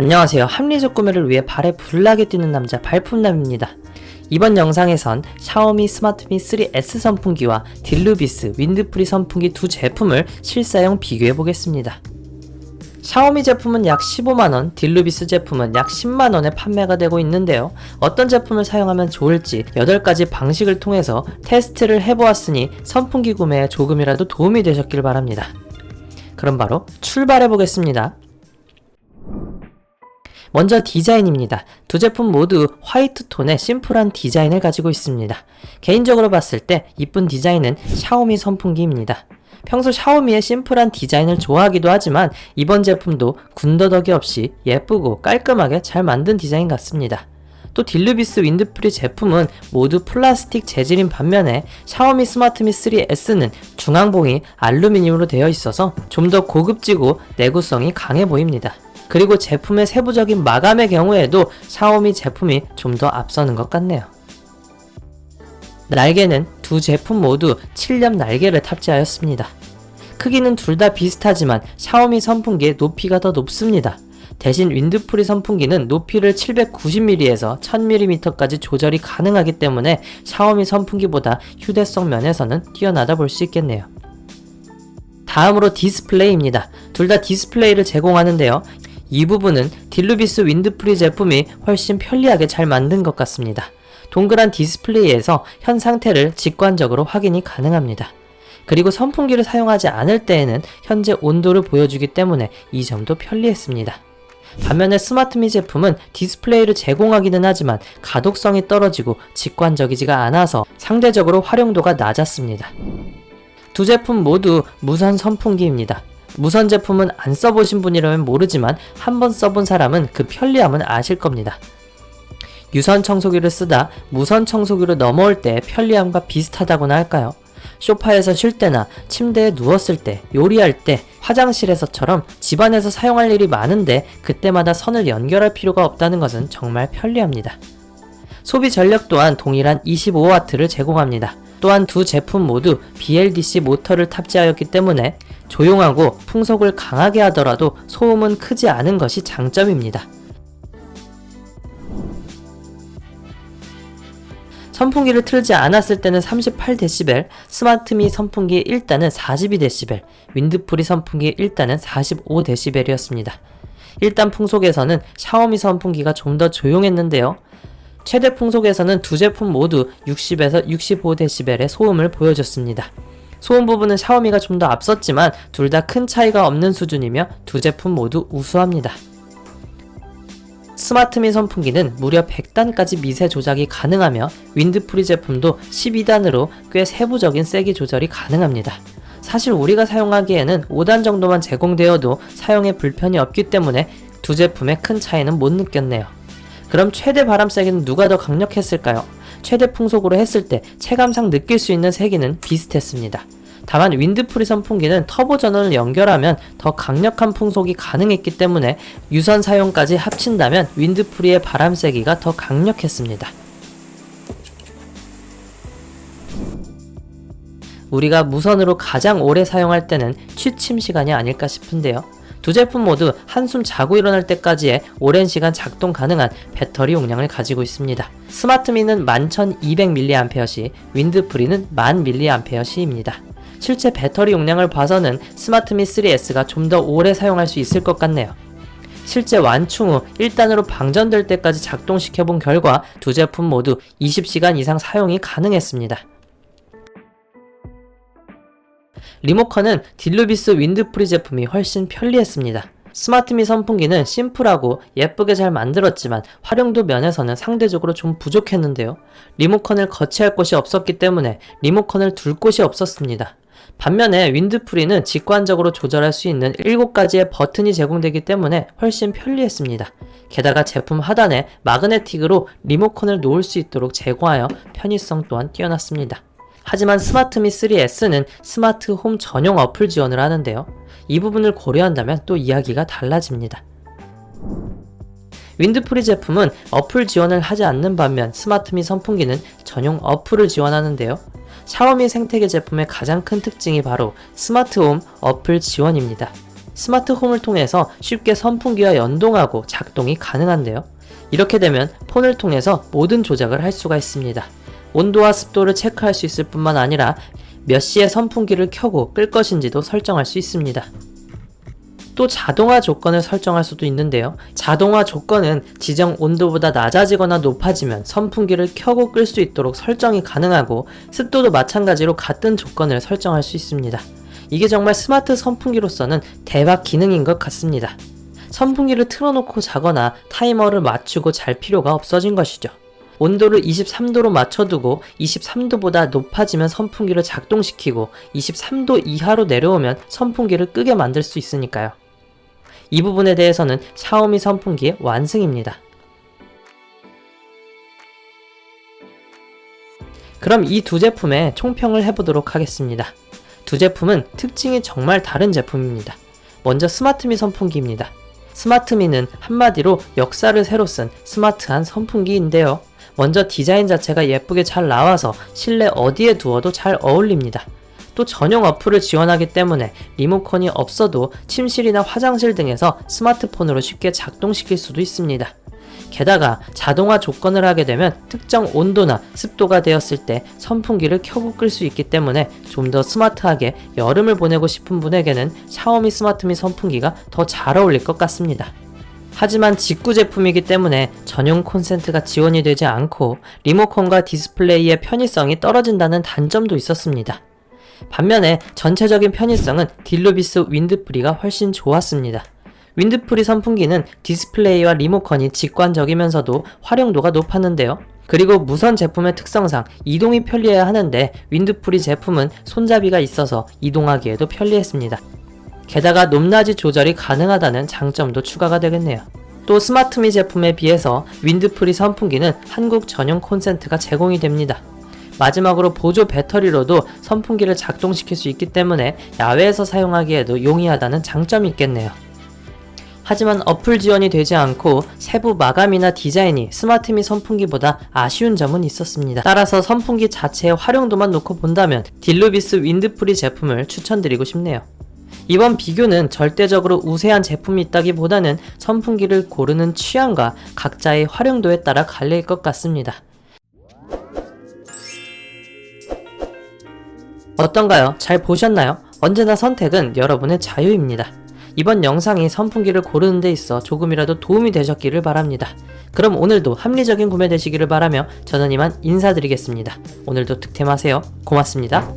안녕하세요. 합리적 구매를 위해 발에 불나게 뛰는 남자 발품남입니다. 이번 영상에선 샤오미 스마트미 3S 선풍기와 딜루비스 윈드프리 선풍기 두 제품을 실사용 비교해 보겠습니다. 샤오미 제품은 약 15만원, 딜루비스 제품은 약 10만원에 판매가 되고 있는데요. 어떤 제품을 사용하면 좋을지 8가지 방식을 통해서 테스트를 해보았으니 선풍기 구매에 조금이라도 도움이 되셨길 바랍니다. 그럼 바로 출발해 보겠습니다. 먼저 디자인입니다. 두 제품 모두 화이트 톤의 심플한 디자인을 가지고 있습니다. 개인적으로 봤을 때 이쁜 디자인은 샤오미 선풍기입니다. 평소 샤오미의 심플한 디자인을 좋아하기도 하지만 이번 제품도 군더더기 없이 예쁘고 깔끔하게 잘 만든 디자인 같습니다. 또 딜루비스 윈드프리 제품은 모두 플라스틱 재질인 반면에 샤오미 스마트미 3S는 중앙봉이 알루미늄으로 되어 있어서 좀 더 고급지고 내구성이 강해 보입니다. 그리고 제품의 세부적인 마감의 경우에도 샤오미 제품이 좀 더 앞서는 것 같네요. 날개는 두 제품 모두 7렙 날개를 탑재하였습니다. 크기는 둘 다 비슷하지만 샤오미 선풍기의 높이가 더 높습니다. 대신 윈드프리 선풍기는 높이를 790mm에서 1000mm까지 조절이 가능하기 때문에 샤오미 선풍기보다 휴대성 면에서는 뛰어나다 볼 수 있겠네요. 다음으로 디스플레이입니다. 둘 다 디스플레이를 제공하는데요. 이 부분은 딜루비스 윈드프리 제품이 훨씬 편리하게 잘 만든 것 같습니다. 동그란 디스플레이에서 현 상태를 직관적으로 확인이 가능합니다. 그리고 선풍기를 사용하지 않을 때에는 현재 온도를 보여주기 때문에 이 점도 편리했습니다. 반면에 스마트미 제품은 디스플레이를 제공하기는 하지만 가독성이 떨어지고 직관적이지가 않아서 상대적으로 활용도가 낮았습니다. 두 제품 모두 무선 선풍기입니다. 무선 제품은 안 써보신 분이라면 모르지만 한번 써본 사람은 그 편리함은 아실 겁니다. 유선 청소기를 쓰다 무선 청소기로 넘어올 때 편리함과 비슷하다고나 할까요? 소파에서 쉴 때나 침대에 누웠을 때, 요리할 때, 화장실에서처럼 집안에서 사용할 일이 많은데 그때마다 선을 연결할 필요가 없다는 것은 정말 편리합니다. 소비 전력 또한 동일한 25W를 제공합니다. 또한 두 제품 모두 BLDC 모터를 탑재하였기 때문에 조용하고 풍속을 강하게 하더라도 소음은 크지 않은 것이 장점입니다. 선풍기를 틀지 않았을 때는 38dB, 스마트미 선풍기 1단은 42dB, 윈드프리 선풍기 1단은 45dB이었습니다. 1단 풍속에서는 샤오미 선풍기가 좀 더 조용했는데요. 최대 풍속에서는 두 제품 모두 60에서 65dB의 소음을 보여줬습니다. 소음 부분은 샤오미가 좀 더 앞섰지만 둘 다 큰 차이가 없는 수준이며 두 제품 모두 우수합니다. 스마트미 선풍기는 무려 100단까지 미세 조작이 가능하며 윈드프리 제품도 12단으로 꽤 세부적인 세기 조절이 가능합니다. 사실 우리가 사용하기에는 5단 정도만 제공되어도 사용에 불편이 없기 때문에 두 제품의 큰 차이는 못 느꼈네요. 그럼 최대 바람 세기는 누가 더 강력했을까요? 최대 풍속으로 했을 때 체감상 느낄 수 있는 세기는 비슷했습니다. 다만 윈드프리 선풍기는 터보 전원을 연결하면 더 강력한 풍속이 가능했기 때문에 유선 사용까지 합친다면 윈드프리의 바람 세기가 더 강력했습니다. 우리가 무선으로 가장 오래 사용할 때는 취침 시간이 아닐까 싶은데요. 두 제품 모두 한숨 자고 일어날 때까지의 오랜 시간 작동 가능한 배터리 용량을 가지고 있습니다. 스마트미는 11,200mAh, 윈드프리는 10,000mAh입니다. 실제 배터리 용량을 봐서는 스마트미 3S가 좀 더 오래 사용할 수 있을 것 같네요. 실제 완충 후 1단으로 방전될 때까지 작동시켜 본 결과 두 제품 모두 20시간 이상 사용이 가능했습니다. 리모컨은 딜루비스 윈드프리 제품이 훨씬 편리했습니다. 스마트미 선풍기는 심플하고 예쁘게 잘 만들었지만 활용도 면에서는 상대적으로 좀 부족했는데요. 리모컨을 거치할 곳이 없었기 때문에 리모컨을 둘 곳이 없었습니다. 반면에 윈드프리는 직관적으로 조절할 수 있는 7가지의 버튼이 제공되기 때문에 훨씬 편리했습니다. 게다가 제품 하단에 마그네틱으로 리모컨을 놓을 수 있도록 제공하여 편의성 또한 뛰어났습니다. 하지만 스마트미 3S는 스마트 홈 전용 어플 지원을 하는데요. 이 부분을 고려한다면 또 이야기가 달라집니다. 윈드프리 제품은 어플 지원을 하지 않는 반면 스마트미 선풍기는 전용 어플을 지원하는데요. 샤오미 생태계 제품의 가장 큰 특징이 바로 스마트홈 어플 지원입니다. 스마트홈을 통해서 쉽게 선풍기와 연동하고 작동이 가능한데요. 이렇게 되면 폰을 통해서 모든 조작을 할 수가 있습니다. 온도와 습도를 체크할 수 있을 뿐만 아니라 몇 시에 선풍기를 켜고 끌 것인지도 설정할 수 있습니다. 또 자동화 조건을 설정할 수도 있는데요. 자동화 조건은 지정 온도보다 낮아지거나 높아지면 선풍기를 켜고 끌 수 있도록 설정이 가능하고 습도도 마찬가지로 같은 조건을 설정할 수 있습니다. 이게 정말 스마트 선풍기로서는 대박 기능인 것 같습니다. 선풍기를 틀어놓고 자거나 타이머를 맞추고 잘 필요가 없어진 것이죠. 온도를 23도로 맞춰두고 23도보다 높아지면 선풍기를 작동시키고 23도 이하로 내려오면 선풍기를 끄게 만들 수 있으니까요. 이 부분에 대해서는 샤오미 선풍기의 완승입니다. 그럼 이 두 제품의 총평을 해보도록 하겠습니다. 두 제품은 특징이 정말 다른 제품입니다. 먼저 스마트미 선풍기입니다. 스마트미는 한마디로 역사를 새로 쓴 스마트한 선풍기인데요. 먼저 디자인 자체가 예쁘게 잘 나와서 실내 어디에 두어도 잘 어울립니다. 또 전용 어플을 지원하기 때문에 리모컨이 없어도 침실이나 화장실 등에서 스마트폰으로 쉽게 작동시킬 수도 있습니다. 게다가 자동화 조건을 하게 되면 특정 온도나 습도가 되었을 때 선풍기를 켜고 끌 수 있기 때문에 좀 더 스마트하게 여름을 보내고 싶은 분에게는 샤오미 스마트미 선풍기가 더 잘 어울릴 것 같습니다. 하지만 직구 제품이기 때문에 전용 콘센트가 지원이 되지 않고 리모컨과 디스플레이의 편의성이 떨어진다는 단점도 있었습니다. 반면에 전체적인 편의성은 딜루비스 윈드프리가 훨씬 좋았습니다. 윈드프리 선풍기는 디스플레이와 리모컨이 직관적이면서도 활용도가 높았는데요. 그리고 무선 제품의 특성상 이동이 편리해야 하는데 윈드프리 제품은 손잡이가 있어서 이동하기에도 편리했습니다. 게다가 높낮이 조절이 가능하다는 장점도 추가가 되겠네요. 또 스마트미 제품에 비해서 윈드프리 선풍기는 한국 전용 콘센트가 제공이 됩니다. 마지막으로 보조 배터리로도 선풍기를 작동시킬 수 있기 때문에 야외에서 사용하기에도 용이하다는 장점이 있겠네요. 하지만 어플 지원이 되지 않고 세부 마감이나 디자인이 스마트미 선풍기보다 아쉬운 점은 있었습니다. 따라서 선풍기 자체의 활용도만 놓고 본다면 딜루비스 윈드프리 제품을 추천드리고 싶네요. 이번 비교는 절대적으로 우세한 제품이 있다기보다는 선풍기를 고르는 취향과 각자의 활용도에 따라 갈릴 것 같습니다. 어떤가요? 잘 보셨나요? 언제나 선택은 여러분의 자유입니다. 이번 영상이 선풍기를 고르는 데 있어 조금이라도 도움이 되셨기를 바랍니다. 그럼 오늘도 합리적인 구매 되시기를 바라며 저는 이만 인사드리겠습니다. 오늘도 득템하세요. 고맙습니다.